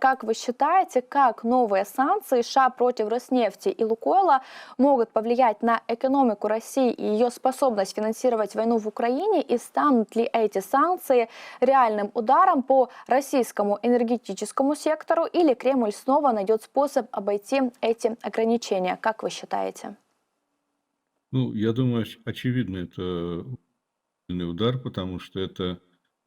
Как вы считаете, как новые санкции США против Роснефти и Лукойла могут повлиять на экономику России и ее способность финансировать войну в Украине? И станут ли эти санкции реальным ударом по российскому энергетическому сектору? Или Кремль снова найдет способ обойти эти ограничения? Как вы считаете? Ну, я думаю, оч- очевидно, это удар, потому что это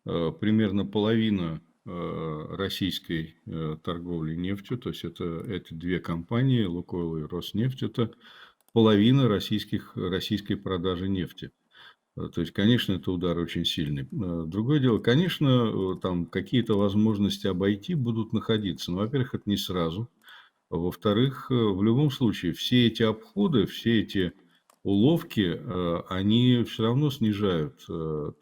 э, примерно половина российской э, торговли нефтью, то есть это эти две компании, Лукойл и Роснефть, это половина российских, российской продажи нефти. Э, То есть, конечно, это удар очень сильный. Э, Другое дело, конечно, э, там какие-то возможности обойти будут находиться. Но, во-первых, это не сразу. Во-вторых, э, в любом случае, все эти обходы, все эти уловки, э, они все равно снижают, э,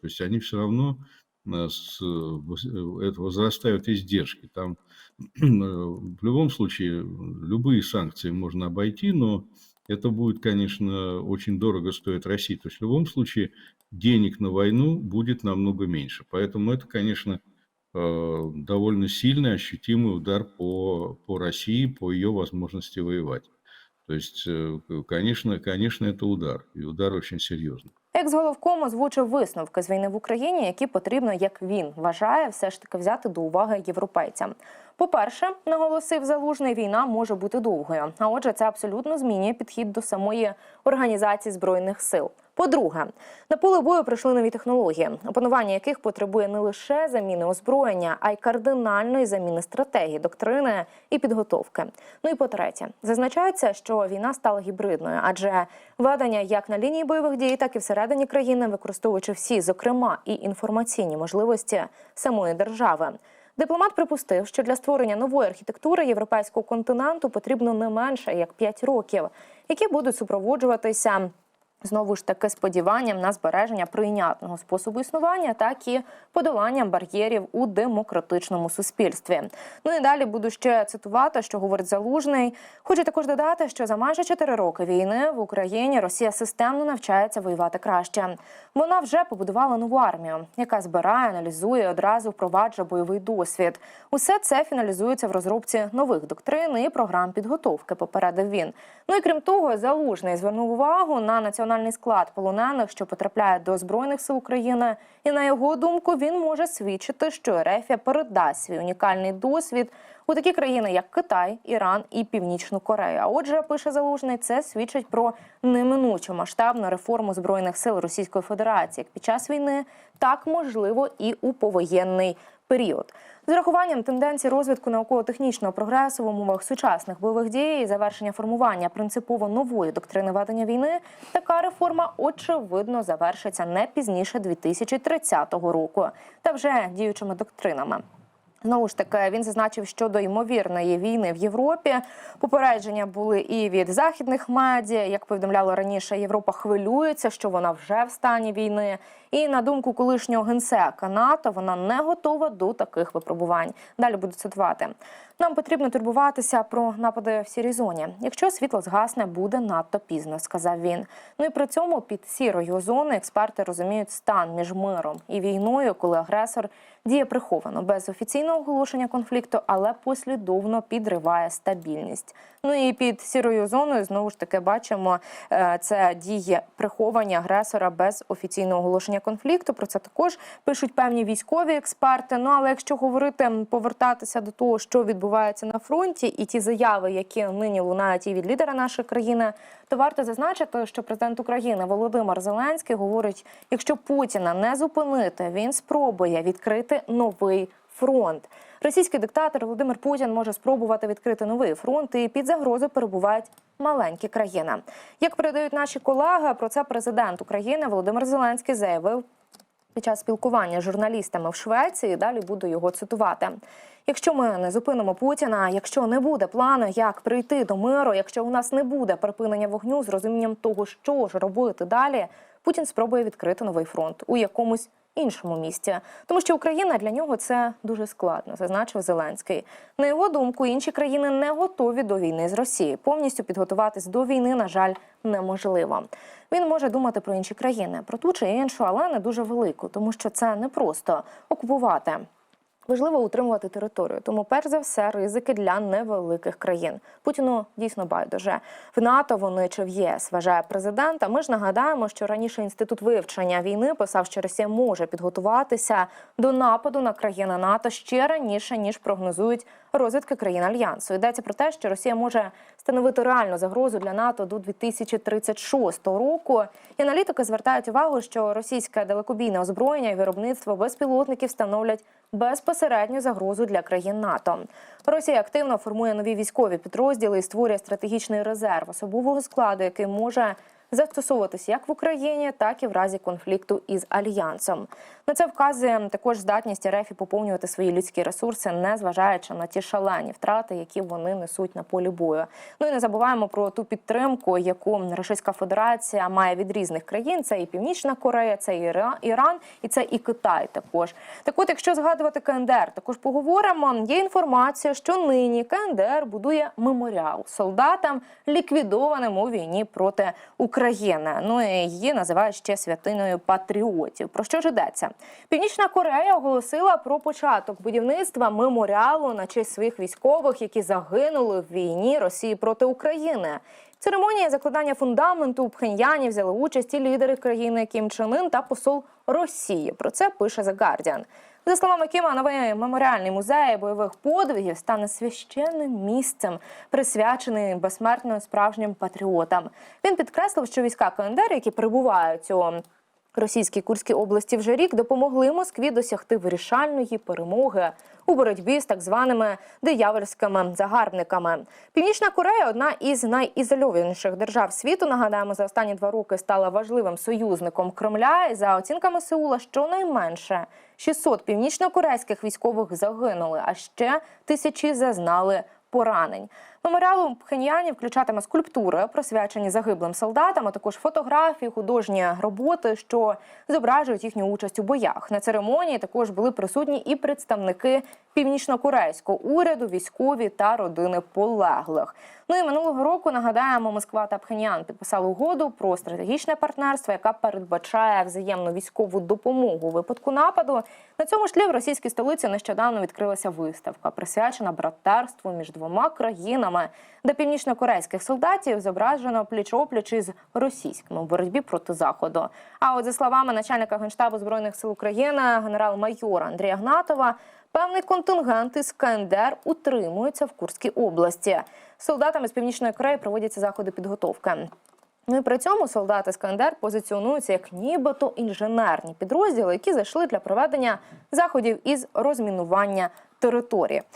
то есть они все равно э, с- воз- э, это возрастают издержки. Там э, в любом случае любые санкции можно обойти, но это будет, конечно, очень дорого стоить России. То есть в любом случае денег на войну будет намного меньше. Поэтому это, конечно, э, довольно сильный, ощутимый удар по, по России, по ее возможности воевать. То есть, э, конечно, конечно, это удар, и удар очень серьезный. Екс-головком озвучив висновки з війни в Україні, які потрібно, як він вважає, все ж таки взяти до уваги європейцям. По-перше, наголосив залужний, війна може бути довгою. А отже, це абсолютно змінює підхід до самої організації збройних сил. По-друге, на поле бою прийшли нові технології, опанування яких потребує не лише заміни озброєння, а й кардинальної заміни стратегії, доктрини і підготовки. Ну і по-третє, зазначається, що війна стала гібридною, адже ведення як на лінії бойових дій, так і всередині країни, використовуючи всі, зокрема і інформаційні можливості самої держави. Дипломат припустив, що для створення нової архітектури європейського континенту потрібно не менше як 5 років, які будуть супроводжуватися Знову ж таки сподіванням на збереження прийнятного способу існування, так і подоланням бар'єрів у демократичному суспільстві. Ну і далі буду ще цитувати, що говорить залужний. Хочу також додати, що за майже 4 роки війни в Україні Росія системно навчається воювати краще. Вона вже побудувала нову армію, яка збирає, аналізує і одразу впроваджує бойовий досвід. Усе це фіналізується в розробці нових доктрин і програм підготовки. Попередив він. Ну і крім того, залужний звернув увагу на національний склад полонених, що потрапляє до збройних сил України. І на його думку, він може свідчити, що Ерефія передасть свій унікальний досвід у такі країни, як Китай, Іран і Північну Корею. А отже, пише залужний, це свідчить про неминучу масштабну реформу збройних сил Російської Федерації як під час війни, так можливо і у повоєнний період. З урахуванням тенденцій розвитку науково-технічного прогресу в умовах сучасних бойових дій і завершення формування принципово нової доктрини ведення війни, така реформа очевидно завершиться не пізніше 2030 року, та вже діючими доктринами. Знову ж таки, він зазначив щодо ймовірної війни в Європі. Попередження були і від західних медіа. Як повідомляло раніше, Європа хвилюється, що вона вже в стані війни. І на думку колишнього генсека НАТО, вона не готова до таких випробувань. Далі буду цитувати. Нам потрібно турбуватися про напади в сірій зоні. Якщо світло згасне, буде надто пізно, сказав він. Ну і при цьому під сірою зоною експерти розуміють стан між миром і війною, коли агресор діє приховано без офіційного оголошення конфлікту, але послідовно підриває стабільність. Ну і під сірою зоною знову ж таки бачимо е, це діє приховані агресора без офіційного оголошення конфлікту. Про це також пишуть певні військові експерти. Ну але якщо говорити повертатися до того, що відбувається на фронті, і ті заяви, які нині лунають і від лідера нашої країни, то варто зазначити, що президент України Володимир Зеленський говорить: якщо Путіна не зупинити, він спробує відкрити новий фронт. Російський диктатор Володимир Путін може спробувати відкрити новий фронт, і під загрозою перебувають маленькі країни. Як передають наші колеги, про це президент України Володимир Зеленський заявив під час спілкування з журналістами в Швеції. Далі буду його цитувати. Якщо ми не зупинимо Путіна, якщо не буде плану, як прийти до миру, якщо у нас не буде припинення вогню з розумінням того, що ж робити далі, Путін спробує відкрити новий фронт у якомусь іншому місці, тому що Україна для нього це дуже складно, зазначив Зеленський. На його думку, інші країни не готові до війни з Росією. Повністю підготуватись до війни, на жаль, неможливо. Він може думати про інші країни, про ту чи іншу, але не дуже велику, тому що це не просто окупувати. Важливо утримувати територію, тому перш за все ризики для невеликих країн. Путіну дійсно байдуже в НАТО вони чи в ЄС вважає президент. А ми ж нагадаємо, що раніше інститут вивчення війни писав, що Росія може підготуватися до нападу на країни НАТО ще раніше ніж прогнозують розвідки країн альянсу. Йдеться про те, що Росія може становити реальну загрозу для НАТО до 2036 року. І аналітики звертають увагу, що російське далекобійне озброєння і виробництво безпілотників становлять безпосередню загрозу для країн НАТО. Росія активно формує нові військові підрозділи і створює стратегічний резерв особового складу, який може застосовуватися як в Україні, так і в разі конфлікту із альянсом. На це вказує також здатність РФ поповнювати свої людські ресурси, не зважаючи на ті шалені втрати, які вони несуть на полі бою. Ну і не забуваємо про ту підтримку, яку Російська Федерація має від різних країн. Це і Північна Корея, це і Іра- Іран, і це і Китай. Також так, от, якщо згадувати КНДР, також поговоримо. Є інформація, що нині КНДР будує меморіал солдатам, ліквідованим у війні проти України. Ну і її називають ще святиною патріотів. Про що ж йдеться? Північна Корея оголосила про початок будівництва меморіалу на честь своїх військових, які загинули в війні Росії проти України. В церемонії закладання фундаменту у Пхеньяні взяли участь і лідери країни Кім Чен Ын та посол Росії. Про це пише The Guardian. За словами Кіма, новий меморіальний музей бойових подвигів стане священним місцем, присвячений безсмертним справжнім патріотам. Він підкреслив, що війська КНДР, які перебувають у Російській Курській області вже рік допомогли Москві досягти вирішальної перемоги у боротьбі з так званими диявольськими загарбниками. Північна Корея одна із найізольованіших держав світу. Нагадаємо, за останні два роки стала важливим союзником Кремля. І за оцінками Сеула, щонайменше 600 північнокорейських військових загинули, а ще тисячі зазнали поранень. Меморіал у Пхеньяні включатиме скульптури, присвячені загиблим солдатам, а також фотографії, художні роботи, що зображують їхню участь у боях. На церемонії також були присутні і представники північно-корейського уряду, військові та родини полеглих. Ну і минулого року нагадаємо, Москва та Пхеньян підписали угоду про стратегічне партнерство, яка передбачає взаємну військову допомогу у випадку нападу. На цьому ж тлі в російській столиці нещодавно відкрилася виставка, присвячена братерству між двома країнами, де північно-корейських солдатів зображено пліч-опліч із російськими у боротьбі проти заходу. А от за словами начальника генштабу збройних сил України, генерал-майора Андрія Гнатова. Певний контингент із КНДР утримується в Курській області. Солдатами з північної Кореї проводяться заходи підготовки. Ну і при цьому солдати з КНДР позиціонуються як нібито інженерні підрозділи, які зайшли для проведення заходів із розмінування території.